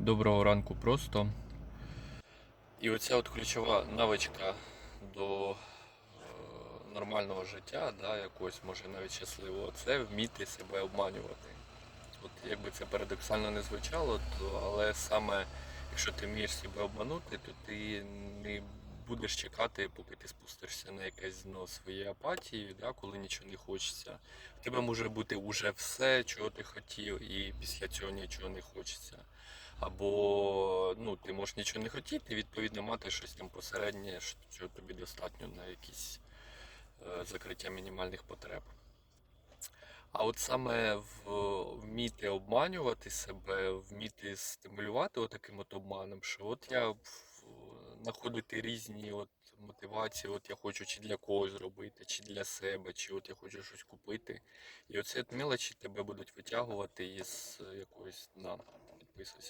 Доброго ранку просто. І оця от ключова навичка до е, нормального життя, да, якогось, може навіть щасливого, це вміти себе обманювати. От якби це парадоксально не звучало, то, але саме якщо ти вмієш себе обманути, то ти не будеш чекати, поки ти спустишся на якесь дно своєї апатії, да, коли нічого не хочеться. В тебе може бути уже все, чого ти хотів, і після цього нічого не хочеться. Або ну, ти можеш нічого не хотіти, відповідно мати щось там посереднє, що- тобі достатньо на якісь е, закриття мінімальних потреб. А от саме вміти обманювати себе, вміти стимулювати отаким от обманом, що от я знаходити різні от мотивації, от я хочу чи для когось зробити, чи для себе, чи от я хочу щось купити. І оці от мелочі тебе будуть витягувати із якоїсь дна. Підписуйся.